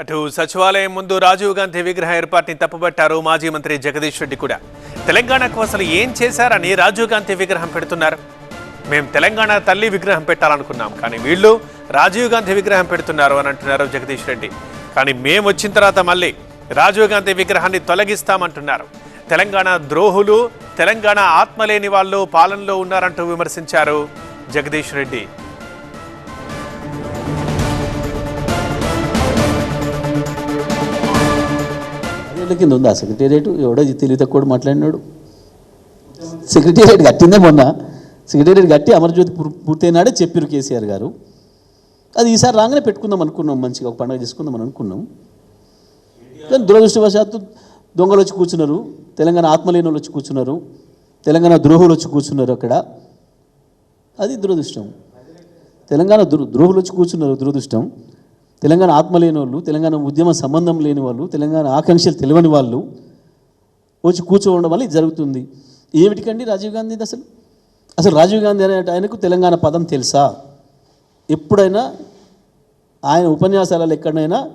అటు సచివాలయం ముందు రాజీవ్ గాంధీ విగ్రహ ఏర్పాటుని తప్పుబట్టారు మాజీ మంత్రి జగదీష్ రెడ్డి కూడా. తెలంగాణకు అసలు ఏం చేశారని రాజీవ్ గాంధీ విగ్రహం పెడుతున్నారు. మేము తెలంగాణ తల్లి విగ్రహం పెట్టాలనుకున్నాం కానీ వీళ్ళు రాజీవ్ గాంధీ విగ్రహం పెడుతున్నారు అని అంటున్నారు జగదీష్ రెడ్డి. కానీ మేము వచ్చిన తర్వాత మళ్ళీ రాజీవ్ గాంధీ విగ్రహాన్ని తొలగిస్తామంటున్నారు. తెలంగాణ ద్రోహులు తెలంగాణ ఆత్మలేని వాళ్ళు పాలనలో ఉన్నారంటూ విమర్శించారు జగదీష్ రెడ్డి. పదేళ్ళ కింద ఉందా? సెక్రటేరియట్ ఎవడో తెలివి తక్కువ మాట్లాడినాడు. సెక్రటేరియట్ కట్టిందే మొన్న. సెక్రటేరియట్ కట్టి అమరజ్యోతి పూర్- పూర్తయినాడే చెప్పారు కేసీఆర్ గారు. అది ఈసారి రాగానే పెట్టుకుందాం అనుకున్నాం మంచిగా ఒక పండుగ చేసుకుందాం అని అనుకున్నాం. కానీ దురదృష్టవశాత్తు దొంగలు వచ్చి కూర్చున్నారు. తెలంగాణ ఆత్మలేని వచ్చి కూర్చున్నారు. తెలంగాణ ద్రోహులు వచ్చి కూర్చున్నారు అక్కడ. అది దురదృష్టం. తెలంగాణ ద్రో ద్రోహులు వచ్చి కూర్చున్నారు దురదృష్టం. తెలంగాణ ఆత్మ లేని వాళ్ళు తెలంగాణ ఉద్యమ సంబంధం లేని వాళ్ళు తెలంగాణ ఆకాంక్షలు తెలియని వాళ్ళు వచ్చి కూర్చోవడం వల్ల ఇది జరుగుతుంది. ఏమిటికండి రాజీవ్ గాంధీ అసలు? అసలు రాజీవ్ గాంధీ అనే ఆయనకు తెలంగాణ పదం తెలుసా? ఎప్పుడైనా ఆయన ఉపన్యాసాలలో ఎక్కడైనా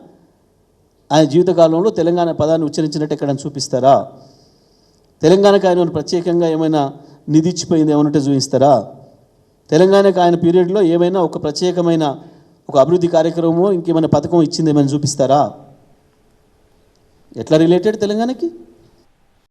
ఆయన జీవితకాలంలో తెలంగాణ పదాన్ని ఉచ్చరించినట్టు ఎక్కడైనా చూపిస్తారా? తెలంగాణకు ఆయన ప్రత్యేకంగా ఏమైనా నిధి ఇచ్చిపోయింది ఏమన్నట్టు చూపిస్తారా? తెలంగాణకు ఆయన పీరియడ్లో ఏమైనా ఒక ప్రత్యేకమైన ఒక అభివృద్ధి కార్యక్రమమో ఇంకేమైనా పథకం ఇచ్చింది ఏమైనా చూపిస్తారా? ఎట్లా రిలేటెడ్ తెలంగాణకి?